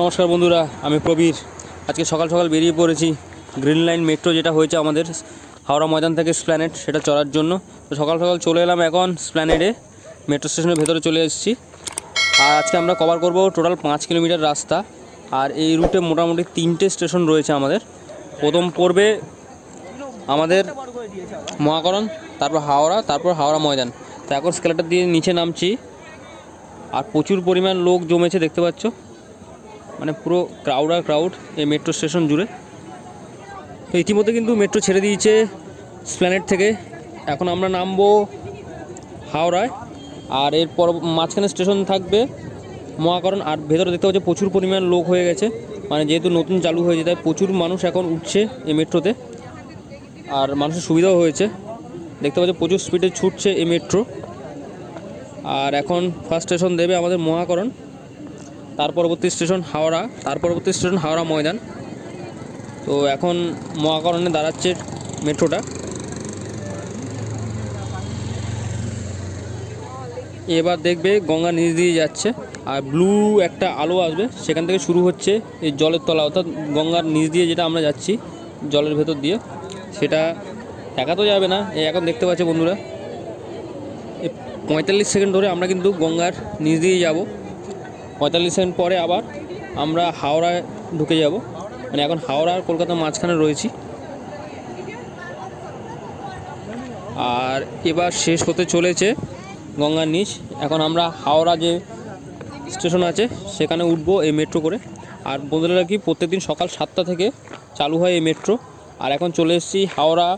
নমস্কার বন্ধুরা, আমি প্রবীর। আজকে সকাল সকাল বেরিয়ে পড়েছি গ্রিন লাইন মেট্রো যেটা হয়েছে আমাদের হাওড়া ময়দান থেকে স্প্ল্যানেট সেটা চড়ার জন্য। তো সকাল সকাল চলে এলাম এখন স্প্ল্যানেডে মেট্রো স্টেশনের ভেতরে চলে এসেছি। আর আজকে আমরা কভার করব টোটাল পাঁচ কিলোমিটার রাস্তা। আর এই রুটে মোটামুটি তিনটে স্টেশন রয়েছে আমাদের। প্রথম পড়বে আমাদের মহাকরণ, তারপর হাওড়া তারপর হাওড়া ময়দান। তো এখন স্কেলারটা দিয়ে নিচে নামছি। আর প্রচুর পরিমাণ লোক জমেছে, দেখতে পাচ্ছ। মানে পুরো ক্রাউড আর ক্রাউড এই মেট্রো স্টেশন জুড়ে। তো ইতিমধ্যে কিন্তু মেট্রো ছেড়ে দিয়েছে স্প্ল্যানেট থেকে। এখন আমরা নামবো হাওড়ায়। আর এর পর মাঝখানে স্টেশন থাকবে মহাকরণ। আর ভেতরে দেখতে পাচ্ছি প্রচুর পরিমাণ লোক হয়ে গেছে। মানে যেহেতু নতুন চালু হয়েছে, তাই প্রচুর মানুষ এখন উঠছে এই মেট্রোতে আর মানুষের সুবিধাও হয়েছে। দেখতে পাচ্ছি প্রচুর স্পিডে ছুটছে এই মেট্রো আর এখন ফার্স্ট স্টেশন দেবে আমাদের মহাকরণ। তার পরবর্তী স্টেশন হাওড়া, তার পরবর্তী স্টেশন হাওড়া ময়দান। তো এখন মহাকরণে দাঁড়াচ্ছে মেট্রোটা। এবার দেখবে গঙ্গা নিচ দিয়ে যাচ্ছে, আর ব্লু একটা আলো আসবে, সেখান থেকে শুরু হচ্ছে এই জলের তলা, অর্থাৎ গঙ্গার নিচ দিয়ে যেটা আমরা যাচ্ছি, জলের ভেতর দিয়ে, সেটা একা তো যাবে না, এই এখন দেখতে পাচ্ছে বন্ধুরা। পঁয়তাল্লিশ সেকেন্ড ধরে আমরা কিন্তু গঙ্গার নিচ দিয়ে যাব। পঁয়তাল্লিশ সেকেন্ড পরে আবার আমরা হাওড়ায় ঢুকে যাব। মানে এখন হাওড়া আর কলকাতার মাঝখানে রয়েছি। আর এবার শেষ হতে চলেছে গঙ্গার নিচ। এখন আমরা হাওড়া যে স্টেশন আছে, সেখানে উঠবো এই মেট্রো করে। আর বন্ধুরা কি, প্রত্যেকদিন সকাল সাতটা থেকে চালু হয় এই মেট্রো। আর এখন চলে এসেছি হাওড়া